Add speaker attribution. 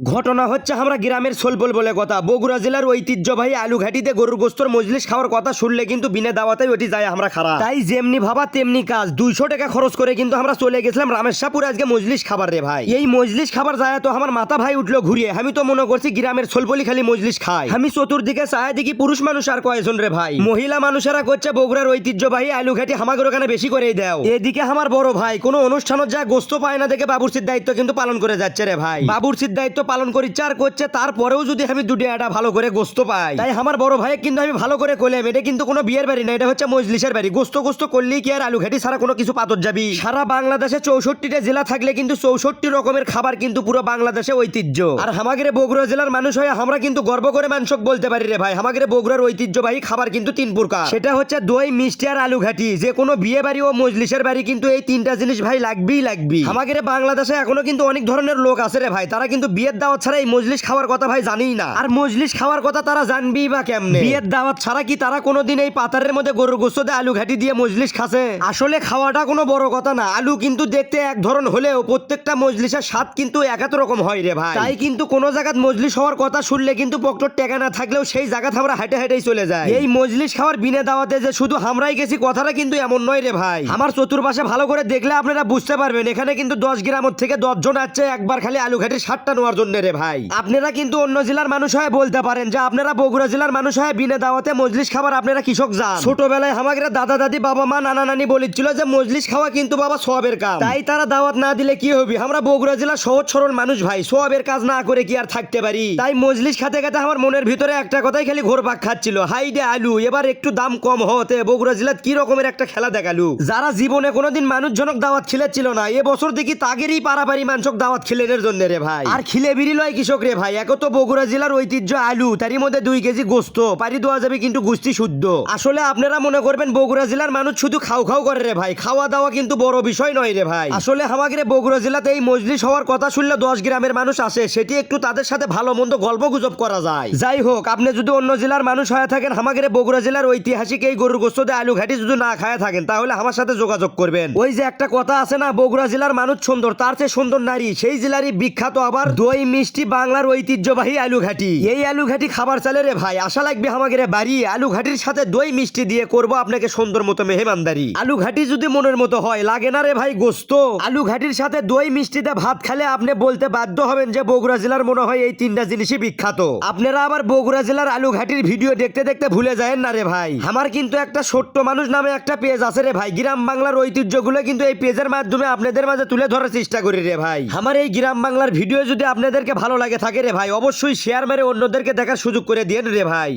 Speaker 1: ঘটনা হচ্ছে আমরা গ্রামের সোলবল বলে কথা। বগুড়া জেলার ঐতিহ্যবাহী আলুঘাটিতে গরুর গোস্তর মজলিস খাওয়ার কথা শুনলে কিন্তু বিনা দাওয়াতে ওটি যায় আমরা খারাপ। তাই যেমনি ভাবা তেমনি কাজ। দুইশো টাকা খরচ করে কিন্তু আমরা চলে গেছিলাম রামেশ্বরপুর আজকে মজলিস খাবার রে ভাই। এই মজলিস খাবার যায় তো আমার মাথা ভাই উঠল ঘুরিয়ে। আমি তো মনে করছি গ্রামের সোলবলি খালি মজলিস খাই আমি চতুর্দিকে চায় দেখি পুরুষ মানুষ আর কয়েকজন রে ভাই। মহিলা মানুষেরা করছে বগুড়ার ঐতিহ্যবাহী আলুঘাটি হামাগের ওখানে বেশি করেই দাও। এদিকে আমার বড় ভাই, কোনো অনুষ্ঠানত যা গোস্ত পায় না দেখে বাবুর্চির দায়িত্ব কিন্তু পালন করে যাচ্ছে রে ভাই। বাবুর্চির দায়িত্ব পালন করি, চার করছে, তারপরেও যদি আমি দুটি আটা ভালো করে গোস্ত পাই। তাই আমার বড় ভাই কিন্তু আমি ভালো করে কইলাম এটা কিন্তু কোনো বিয়ের বাড়ি না, এটা হচ্ছে মজলিসের বাড়ি। গোস্ত গোস্ত করলেই কি আর আলু ঘাটি ছাড়া কোনো কিছু পাতর যাবি? সারা বাংলাদেশে চৌষট্টিটা জেলা থাকলে কিন্তু চৌষট্টি রকমের খাবার কিন্তু পুরো বাংলাদেশে ঐতিহ্য। আর আমাদের বগুড়া জেলার মানুষ হয়ে আমরা কিন্তু গর্ব করে মাংসক বলতে পারি রে ভাই। আমাদের বগুড়ার ঐতিহ্যবাহী খাবার কিন্তু তিন প্রকার। সেটা হচ্ছে দই, মিষ্টি আর আলু ঘাটি। যে কোনো বিয়ে বাড়ি ও মজলিসের বাড়ি কিন্তু এই তিনটা জিনিস ভাই লাগবেই লাগবি আমাদের বাংলাদেশে এখনও কিন্তু অনেক ধরনের লোক আছে রে ভাই। তারা কিন্তু বিয়ের দাওয়াত ছাড়া এই মজলিস খাওয়ার কথা ভাই জানেই না। আর মজলিস খাওয়ার কথা তারা জানবেই বা কেমনে? বিয়ের দাওয়াত ছাড়া কি তারা কোনোদিন এই পাতারের মধ্যে গরুর গোস্ত দিয়ে আলু ঘাটি দিয়ে মজলিস খাসে? আসলে খাওয়াটা কোনো বড় কথা না। আলু কিন্তু দেখতে এক ধরন হলেও প্রত্যেকটা মজলিসের স্বাদ কিন্তু এক এক রকম হয় রে ভাই। তাই কিন্তু কোন জায়গাত মজলিস হওয়ার কথা শুনলে কিন্তু পকটর টেকা না থাকলেও সেই জায়গাতে আমরা হেঁটে হেঁটেই চলে যাই। এই মজলিস খাওয়ার বিনা দাওয়াতে যে শুধু আমরাই গেছি কথাটা কিন্তু এমন নয় রে ভাই। আমার চতুর্পাশে ভালো করে দেখলে আপনারা বুঝতে পারবেন। এখানে কিন্তু দশ গ্রামের থেকে দশ জন আসছে একবার খালি আলু ঘাটির সাতটা নেওয়ার জন্য রে ভাই। আপনারা কিন্তু অন্য জেলার মানুষ হয়ে বলতে পারেন যে আপনারা বগুড়া জেলার মানুষ হয়ে বিনা দাওয়াতে মজলিস খাবার আপনারা কৃষক যান। ছোটবেলায় আমাদের দাদা দাদি বাবা মা নানা নানি বলেছিল যে মজলিস খাওয়া কিন্তু বাবা সবের কাজ তাই তারা দাওয়াত না দিলে কি হবে? আমরা বগুড়া জেলার সহজ সরল মানুষ ভাই সবের কাজ না করে কি আর থাকতে পারি? তাই মজলিস খাতে খাতে আমার মনের ভিতরে একটা কথাই খালি ঘোর পাক খাচ্ছিল হাই ডে আলু এবার একটু দাম কম হতে বগুড়া জেলাত কি রকমের একটা খেলা দেখালু? যারা জীবনে কোনোদিন মানুষজনক দাওয়াত খিলেছিল না এবছর দেখি তাগেরই পারাপারি মানসক দাওয়াত খিলেনের জন্য রে ভাই। আর খিলে বিড়ি লয় কৃষক রে ভাই এক তো বগুড়া জেলার ঐতিহ্য আলু, তারই মধ্যে দুই কেজি গোস্ত, পারি দেওয়া যাবে কিন্তু গুস্তি শুদ্ধ। আসলে আপনারা মনে করবেন বগুড়া জেলার মানুষ শুধু খাও খাও করে রে ভাই, খাওয়া দাওয়া কিন্তু বড় বিষয় নয় রে ভাই। আসলে আমাদের বগুড়া জেলাতে এই মজলিস হওয়ার কথা শুনলে দশ গ্রামের মানুষ আসে, সেটি একটু তাদের সাথে ভালো মন্দ গল্প গুজব করা যায়। যাই হোক, আপনি যদি অন্য জেলার মানুষ হয়ে থাকেন আমাদের বগুড়া জেলার ঐতিহাসিক এই গরুর গোস্ত দিয়ে আলু ঘাটি যদি না খায় থাকেন, তাহলে আমার সাথে যোগাযোগ করবেন। ওই যে একটা কথা আছে না, বগুড়া জেলার মানুষ সুন্দর, তার চেয়ে সুন্দর নারী, সেই জেলারই বিখ্যাত আবার দই মিষ্টি বাংলার ঐতিহ্যবাহী আলু ঘাটি এই আলু ঘাটি খাবার চালে রে ভাই, আশা লাগবে আমাদের বাড়ি। আলু ঘাটির সাথে দই মিষ্টি দিয়ে করব আপনাকে সুন্দর মতো মেহমানদারি। আলু ঘাটি যদি মনের মতো হয়, লাগে না রে ভাই গোস্ত। আলু ঘাটির সাথে দই মিষ্টিতে ভাত খেলে আপনি বলতে বাধ্য হবেন যে বগুড়া জেলার মনে হয় এই তিনটা জিনিসই বিখ্যাত। আপনারা আবার বগুড়া জেলার আলু ঘাটির ভিডিও দেখতে দেখতে ভুলে যায় না রে ভাই। আমার কিন্তু একটা ছোট্ট মানুষ নামে একটা পেজ আছে রে ভাই। গ্রাম বাংলার ঐতিহ্যগুলো কিন্তু এই পেজের মাধ্যমে আপনাদের মাঝে তুলে ধরার চেষ্টা করি রে ভাই। আমার এই গ্রাম বাংলার ভিডিও যদি আপনাদেরকে ভালো লাগে থাকে রে ভাই। অবশ্যই শেয়ার মেরে অন্যদেরকে দেখার সুযোগ করে দিন রে ভাই।